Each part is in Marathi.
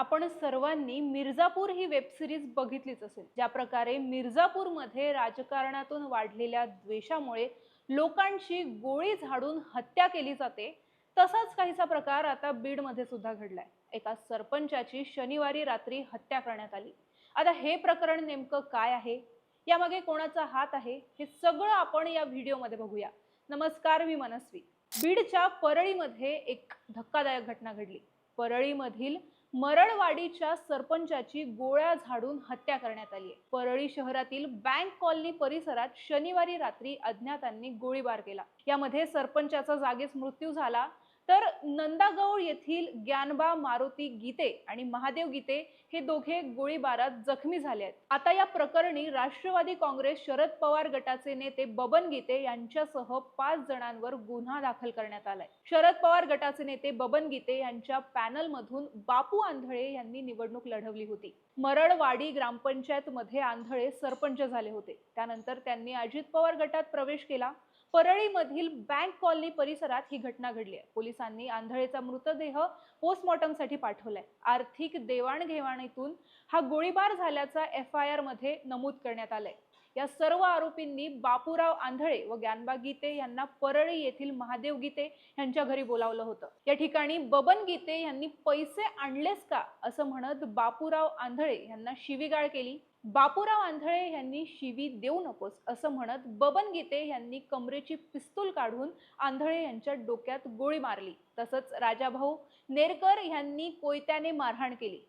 आपण सर्वांनी मिर्झापूर ही वेब सिरीज बघितलीच असेल. ज्या प्रकारे मिर्झापूरमध्ये राजकारणातून वाढलेल्या द्वेषामुळे लोकांची गोळी झाडून हत्या केली जाते तसाच काहीसा प्रकार आता बीडमध्ये सुद्धा घडलाय. एका सरपंचाची शनिवारी रात्री हत्या करण्यात आली. आता हे प्रकरण नेमकं काय आहे? यामागे कोणाचा हात आहे? हे सगळं आपण या व्हिडिओमध्ये बघूया. नमस्कार मी मनस्वी. बीडच्या परळीमध्ये एक धक्कादायक घटना घडली. परळीमधील मरळवाडीच्या सरपंचाची गोळ्या झाडून हत्या करण्यात आली आहे परळी शहरातील बँक कॉलनी परिसरात शनिवारी रात्री अज्ञातांनी गोळीबार केला. यामध्ये सरपंचाचा जागीच मृत्यू झाला. तर नंदागौळ येथील ज्ञानबा मारुती गीते आणि महादेव गीते हे दोघे गोळीबारात जखमी झाले आहेत. आता या प्रकरणी राष्ट्रवादी काँग्रेस शरद पवार गटाचे नेते बबन गीते यांच्यासह पाच जणांवर गुन्हा दाखल करण्यात आलाय. शरद पवार गटाचे नेते बबन गीते यांच्या पॅनल मधून बापू आंधळे यांनी निवडणूक लढवली होती. मरळवाडी ग्रामपंचायत मध्ये आंधळे सरपंच झाले होते. त्यानंतर त्यांनी अजित पवार गटात प्रवेश केला. परळीमधील बँक कॉलनी परिसरात ही घटना घडली आहे. पोलिसांनी आंधळेचा मृतदेह पोस्टमॉर्टमसाठी पाठवलाय. आर्थिक देवाणघेवाणीतून हा गोळीबार झाल्याचा एफ आय आरमध्ये नमूद करण्यात आलंय. या सर्व आरोपींनी बापूराव आंधळे व ज्ञानबा गीते यांना परळी येथील महादेव गीते यांच्या घरी बोलावलं होतं. या ठिकाणी बबन गीते यांनी पैसे आणलेस का असं म्हणत बापूराव आंधळे यांना शिवीगाळ केली. बापूराव आंधळे यांनी शिवी देऊ नकोस असं म्हणत बबन गीते यांनी कमरेची पिस्तूल काढून आंधळे यांच्या डोक्यात गोळी मारली. तसंच राजाभाऊ नेरकर यांनी कोयत्याने मारहाण केली.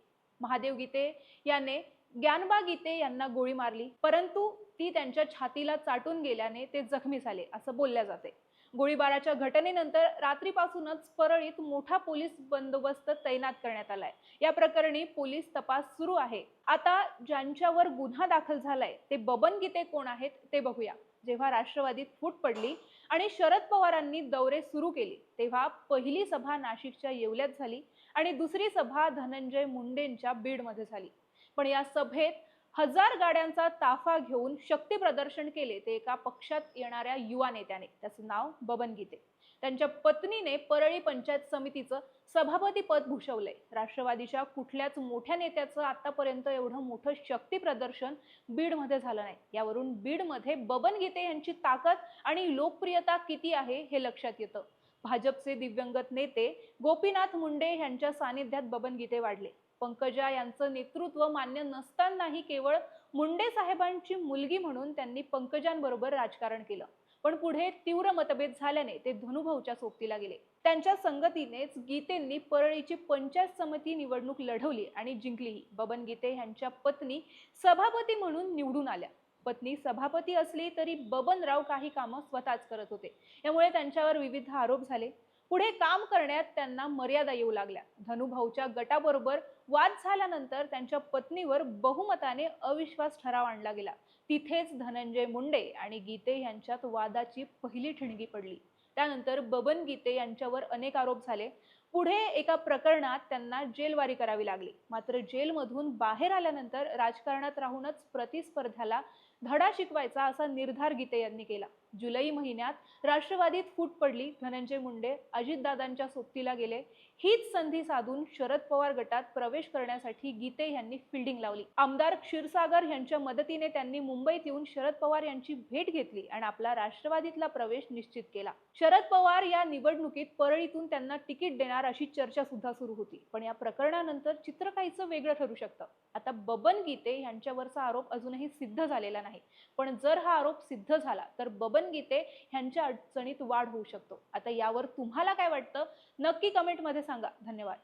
महादेव गीते याने ज्ञानबा गीते यांना गोळी मारली परंतु ती त्यांच्या छातीला चाटून गेल्याने ते जखमी झाले असं बोलल्या जाते. गोळीबाराच्या घटनेनंतर रात्रीपासूनच परळीत मोठा पोलीस बंदोबस्त तैनात करण्यात आलाय. या प्रकरणी पोलीस तपास सुरू आहे. आता ज्यांच्यावर गुन्हा दाखल झालाय ते बबन गीते कोण आहेत ते बघूया. जेव्हा राष्ट्रवादीत फूट पडली आणि शरद पवारांनी दौरे सुरू केले तेव्हा पहिली सभा नाशिकच्या येवल्यात झाली आणि दुसरी सभा धनंजय मुंडेंच्या बीडमध्ये झाली. पण या सभेत हजार गाड्यांचा ताफा घेऊन शक्ती प्रदर्शन केले ते एका पक्षात येणाऱ्या युवा नेत्याने. त्याचं नाव बबन गीते. त्यांच्या पत्नीने परळी पंचायत समितीचं सभापती पद भूषवलंय. राष्ट्रवादीच्या कुठल्याच मोठ्या नेत्याचं आतापर्यंत एवढं मोठं शक्ती प्रदर्शन बीडमध्ये झालं नाही. यावरून बीडमध्ये बबन गीते यांची ताकद आणि लोकप्रियता किती आहे हे लक्षात येतं. भाजपचे दिव्यंगत नेते गोपीनाथ मुंडे यांच्या सानिध्यात बबन गीते वाढले. पंकजा यांचं नेतृत्व मान्य नसतानाही केवळ मुंडे साहेबांची मुलगी म्हणून त्यांनी पंकजांबरोबर राजकारण केलं. पण पुढे तीव्र मतभेद झाल्याने ते धनुभाऊच्या सोबतीला गेले. त्यांच्या संगतीनेच गीतेंनी परळीची पंचायत समिती निवडणूक लढवली आणि जिंकलीही बबन गीते यांच्या पत्नी सभापती म्हणून निवडून आल्या. पत्नी सभापती असली तरी बबनराव काही कामं स्वतःच करत होते. यामुळे त्यांच्यावर विविध आरोप झाले. पुढे काम करण्यात त्यांना मर्यादा येऊ लागल्या. धनुभाऊच्या गटाबरोबर वाद झाल्यानंतर त्यांच्या पत्नीवर बहुमताने अविश्वास ठराव आणला गेला. तिथेच धनंजय मुंडे आणि गीते यांच्यात वादाची पहिली ठिणगी पडली. त्यानंतर बबन गीते यांच्यावर अनेक आरोप झाले. पुढे एका प्रकरणात त्यांना जेलवारी करावी लागली. मात्र जेलमधून बाहेर आल्यानंतर राजकारणात राहूनच प्रतिस्पर्ध्याला धडा शिकवायचा असा निर्धार गीते यांनी केला. जुलै महिन्यात राष्ट्रवादीत फूट पडली. धनंजय मुंडे अजितदादांच्या सोबतीला गेले. हीच संधी साधून शरद पवार गटात प्रवेश करण्यासाठी गीते यांनी फिल्डिंग लावली. आमदार क्षीरसागर यांच्या मदतीने त्यांनी मुंबईत येऊन शरद पवार यांची भेट घेतली आणि आपला राष्ट्रवादीतला प्रवेश निश्चित केला. शरद पवार या निवडणुकीत परळीतून त्यांना तिकीट देणार अशी चर्चा सुद्धा सुरू होती. पण या प्रकरणानंतर चित्र काहीचं वेगळं ठरू शकतं. आता बबन गीते यांच्यावरचा आरोप अजूनही सिद्ध झालेला नाही. पण जर हा आरोप सिद्ध झाला तर बबन गीते ह्यांच्या अडचणीत वाढ होऊ शकतो. आता यावर तुम्हाला काय वाटतं? नक्की कमेंटमध्ये सांगा. धन्यवाद.